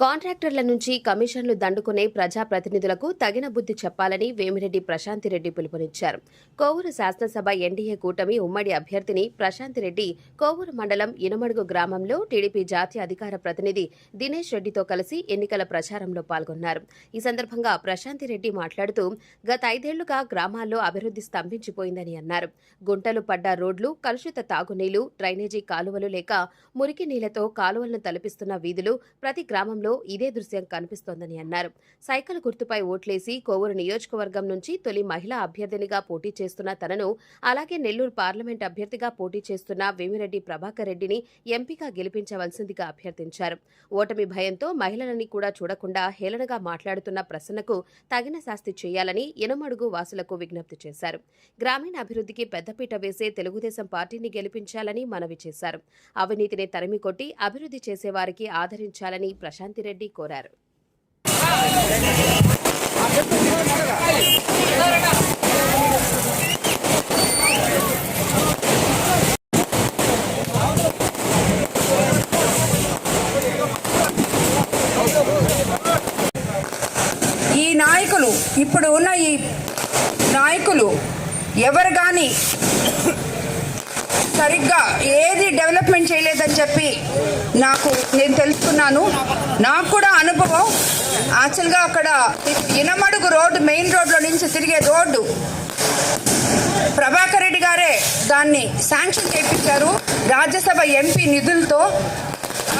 కాంట్రాక్టర్ల నుంచి కమిషన్లు దండుకునే ప్రజాప్రతినిధులకు తగిన బుద్ధి చెప్పాలని వేమిరెడ్డి ప్రశాంతిరెడ్డి పిలుపునిచ్చారు. కోవూరు శాసనసభ ఎన్డీఏ కూటమి ఉమ్మడి అభ్యర్థిని ప్రశాంతిరెడ్డి కోవూరు మండలం ఇనమడుగు గ్రామంలో టీడీపీ జాతీయ అధికార ప్రతినిధి దినేష్ రెడ్డితో కలిసి ఎన్నికల ప్రచారంలో పాల్గొన్నారు. ఈ సందర్భంగా ప్రశాంతిరెడ్డి మాట్లాడుతూ గత ఐదేళ్ళుగా గ్రామాల్లో అభివృద్ధి స్తంభించిపోయిందని అన్నారు. గుంటలు పడ్డ రోడ్లు కలుషిత తాగునీళ్ళు డ్రైనేజీ కాలువలు లేక మురికి నీళ్ళతో కాలువలను తలపిస్తున్న వీధులు ప్రతి గ్రామంలో ఇదే దృశ్యం కనిపిస్తోందని అన్నారు. సైకిల్ గుర్తుపై ఓట్లేసి కోవూరు నియోజకవర్గం నుంచి తొలి మహిళా అభ్యర్థినిగా పోటీ చేస్తున్న తనను అలాగే నెల్లూరు పార్లమెంట్ అభ్యర్థిగా పోటీ చేస్తున్న వేమిరెడ్డి ప్రభాకర్ రెడ్డిని ఎంపీగా గెలిపించవలసిందిగా అభ్యర్థించారు. ఓటమి భయంతో మహిళలని కూడా చూడకుండా హేళనగా మాట్లాడుతున్న ప్రసన్నకు తగిన శాస్తి చేయాలని ఇనమడుగు వాసులకు విజ్ఞప్తి చేశారు. గ్రామీణ అభివృద్ధికి పెద్దపీట వేసే తెలుగుదేశం పార్టీని గెలిపించాలని మనవి చేశారు. అవినీతిని తరిమికొట్టి అభివృద్ధి చేసేవారికి ఆదరించాలని రెడ్డి కోరారు. ఈ నాయకులు ఇప్పుడు ఉన్న ఈ నాయకులు ఎవరు కానీ సరిగ్గా ఏది డెవలప్మెంట్ చేయలేదని చెప్పి నాకు నేను తెలుసుకున్నాను. నాకు కూడా అనుభవం. యాక్చువల్గా అక్కడ ఇనమడుగు రోడ్డు మెయిన్ రోడ్లో నుంచి తిరిగే రోడ్డు. ప్రభాకర్ రెడ్డి గారే దాన్ని శాంక్షన్ చేయించారు రాజ్యసభ ఎంపీ నిధులతో.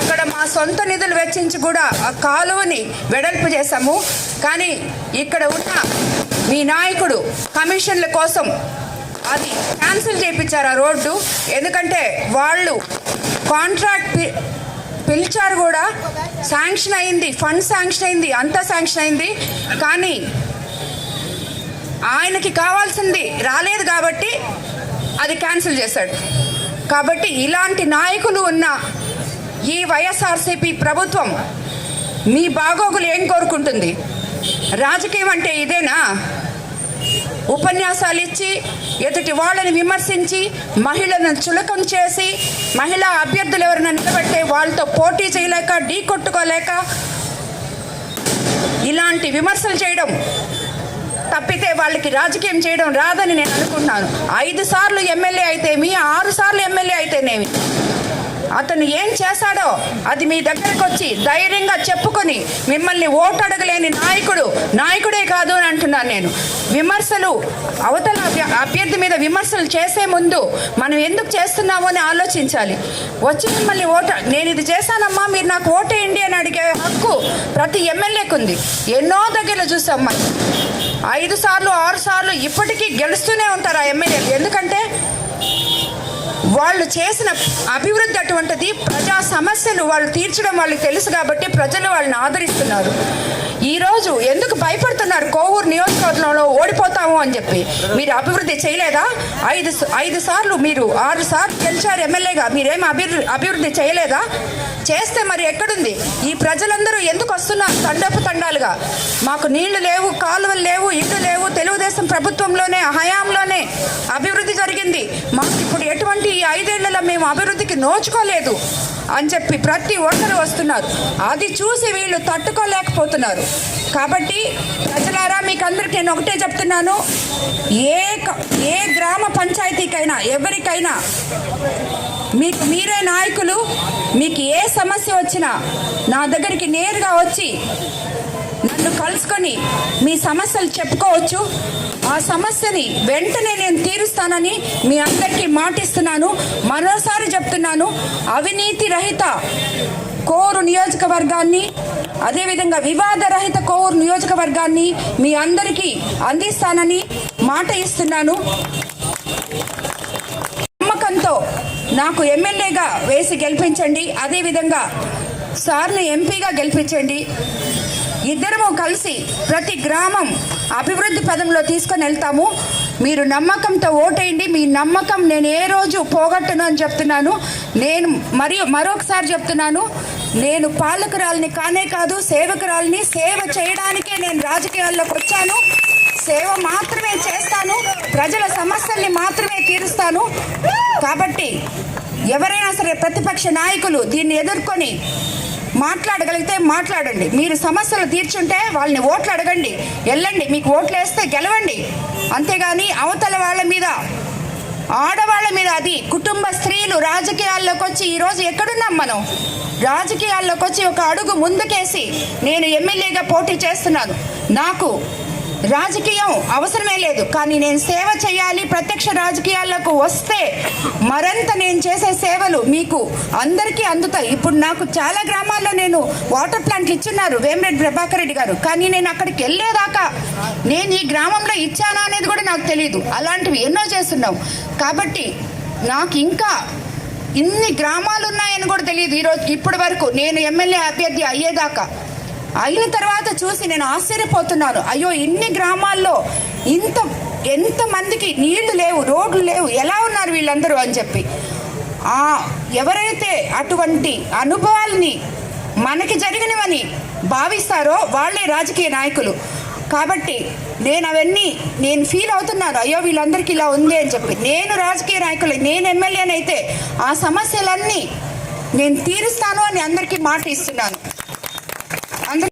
అక్కడ మా సొంత నిధులు వెచ్చించి కూడా ఆ కాలువని వెడల్పు చేశాము. కానీ ఇక్కడ ఉన్న మీ నాయకుడు కమిషన్ల కోసం అది క్యాన్సిల్ చేయించారు ఆ రోడ్డు. ఎందుకంటే వాళ్ళు కాంట్రాక్ట్ పి- పిలిచారు కూడా. శాంక్షన్ అయింది. ఫండ్ శాంక్షన్ అయింది. అంతా శాంక్షన్ అయింది. కానీ ఆయనకి కావాల్సింది రాలేదు కాబట్టి అది క్యాన్సిల్ చేశాడు. కాబట్టి ఇలాంటి నాయకులు ఉన్న ఈ వైఎస్ఆర్సీపీ ప్రభుత్వం మీ బాగోగులు ఏం కోరుకుంటుంది? రాజకీయం అంటే ఇదేనా? ఉపన్యాసాలు ఇచ్చి ఎదుటి వాళ్ళని విమర్శించి మహిళలను చులకం చేసి మహిళా అభ్యర్థులు ఎవరైనా నిలబెట్టే వాళ్ళతో పోటీ చేయలేక ఢీ కొట్టుకోలేక ఇలాంటి విమర్శలు చేయడం తప్పితే వాళ్ళకి రాజకీయం చేయడం రాదని నేను అనుకుంటున్నాను. ఐదు సార్లు ఎమ్మెల్యే అయితేమి ఆరు సార్లు ఎమ్మెల్యే అయితేనేమి? అతను ఏం చేశాడో అది మీ దగ్గరకు వచ్చి ధైర్యంగా చెప్పుకొని మిమ్మల్ని ఓటు అడగలేని నాయకుడు నాయకుడే కాదు అని అంటున్నాను నేను. విమర్శలు అవతల అభ్యర్థి మీద విమర్శలు చేసే ముందు మనం ఎందుకు చేస్తున్నామో అని ఆలోచించాలి. వచ్చి మిమ్మల్ని ఓటు నేను ఇది చేశానమ్మా మీరు నాకు ఓటేయండి అని అడిగే హక్కు ప్రతి ఎమ్మెల్యేకు ఉంది. ఎన్నో దగ్గర చూసాం మనం. ఐదు సార్లు ఆరు సార్లు ఇప్పటికీ గెలుస్తూనే ఉంటారు ఆ ఎమ్మెల్యేలు. ఎందుకంటే వాళ్ళు చేసిన అభివృద్ధి అటువంటిది ప్రజా సమస్యలు వాళ్ళు తీర్చడం వాళ్ళకి తెలుసు కాబట్టి ప్రజలు వాళ్ళని ఆదరిస్తున్నారు. ఈరోజు ఎందుకు భయపడుతున్నారు? కోవూరు నియోజకవర్గంలో ఓడిపోతాము అని చెప్పి. మీరు అభివృద్ధి చేయలేదా? ఐదు ఐదు సార్లు మీరు ఆరు సార్లు గెలిచారు ఎమ్మెల్యేగా. మీరేం అభివృద్ధి అభివృద్ధి చేయలేదా? చేస్తే మరి ఎక్కడుంది? ఈ ప్రజలందరూ ఎందుకు వస్తున్నారు తండపు తండాలుగా? మాకు నీళ్ళు లేవు కాలువలు లేవు ఇల్లు లేవు. తెలుగుదేశం ప్రభుత్వంలోనే హయాంలోనే అభివృద్ధి జరిగింది. మాకు ఇప్పుడు ఎటువంటి ఈ ఐదేళ్ళలో మేము అభివృద్ధికి నోచుకోలేదు. అని చెప్పి ప్రతి ఒక్కరు వస్తున్నారు. అది చూసి వీళ్ళు తట్టుకోలేకపోతున్నారు. కాబట్టి ప్రజలారా మీకు అందరికి నేను ఒకటే చెప్తున్నాను. ఏ క- ఏ గ్రామ పంచాయతీకైనా ఎవరికైనా మీకు మీరే నాయకులు మీకు ఏ సమస్య వచ్చినా నా దగ్గరికి నేరుగా వచ్చి నన్ను కలుసుకొని మీ సమస్యలు చెప్పుకోవచ్చు. ఆ సమస్యని వెంటనే నేను తీరుస్తానని మీ అందరికీ మాటిస్తున్నాను. మరోసారి చెప్తున్నాను అవినీతి రహిత కోరు నియోజకవర్గాన్ని అదేవిధంగా వివాద రహిత కోరు నియోజకవర్గాన్ని మీ అందరికీ అందిస్తానని మాట ఇస్తున్నాను. నమ్మకంతో నాకు ఎమ్మెల్యేగా వేసి గెలిపించండి. అదేవిధంగా సార్ని ఎంపీగా గెలిపించండి. ఇద్దరము కలిసి ప్రతి గ్రామం అభివృద్ధి పదంలో తీసుకొని వెళ్తాము. మీరు నమ్మకంతో ఓటేయండి. మీ నమ్మకం నేను ఏ రోజు పోగొట్టను అని చెప్తున్నాను. నేను మరియు మరొకసారి చెప్తున్నాను. నేను పాలకురాలిని కానే కాదు సేవకురాలిని సేవ చేయడానికే నేను రాజకీయాల్లోకి వచ్చాను. సేవ మాత్రమే చేస్తాను. ప్రజల సమస్యల్ని మాత్రమే తీరుస్తాను. కాబట్టి ఎవరైనా సరే ప్రతిపక్ష నాయకులు దీన్ని ఎదుర్కొని మాట్లాడగలిగితే మాట్లాడండి. మీరు సమస్యలు తీర్చుంటే వాళ్ళని ఓట్లు అడగండి. వెళ్ళండి. మీకు ఓట్లు వేస్తే గెలవండి. అంతేగాని అవతల వాళ్ళ మీద ఆడవాళ్ళ మీద అది కుటుంబ స్త్రీలు రాజకీయాల్లోకి వచ్చి ఈరోజు ఎక్కడున్నాం మనం? రాజకీయాల్లోకి వచ్చి ఒక అడుగు ముందుకేసి నేను ఎమ్మెల్యేగా పోటీ చేస్తున్నాను. నాకు రాజకీయం అవసరమే లేదు. కానీ నేను సేవ చేయాలి ప్రత్యక్ష రాజకీయాలకు వస్తే మరింత నేను చేసే సేవలు మీకు అందరికీ అందుతాయి. ఇప్పుడు నాకు చాలా గ్రామాల్లో నేను వాటర్ ప్లాంట్లు ఇచ్చున్నారు వేమిరెడ్డి ప్రభాకర్ రెడ్డి గారు. కానీ నేను అక్కడికి వెళ్ళేదాకా నేను ఈ గ్రామంలో ఇచ్చానా అనేది కూడా నాకు తెలియదు అలాంటివి ఎన్నో చేస్తున్నాం కాబట్టి నాకు ఇంకా ఇన్ని గ్రామాలు ఉన్నాయని కూడా తెలియదు. ఈరోజు ఇప్పటి వరకు నేను ఎమ్మెల్యే అభ్యర్థి అయ్యేదాకా అయిన తర్వాత చూసి నేను ఆశ్చర్యపోతున్నాను. అయ్యో ఇన్ని గ్రామాల్లో ఇంత ఎంతమందికి నీళ్ళు లేవు రోడ్లు లేవు ఎలా ఉన్నారు వీళ్ళందరూ అని చెప్పి. ఆ ఎవరైతే అటువంటి అనుభవాల్ని మనకి జరిగినవని భావిస్తారో వాళ్ళే రాజకీయ నాయకులు. కాబట్టి నేను అవన్నీ నేను ఫీల్ అవుతున్నాను. అయ్యో వీళ్ళందరికీ ఇలా ఉంది అని చెప్పి. నేను రాజకీయ నాయకులు నేను ఎమ్మెల్యేనైతే ఆ సమస్యలన్నీ నేను తీరుస్తాను అని అందరికీ మాట ఇస్తున్నాను.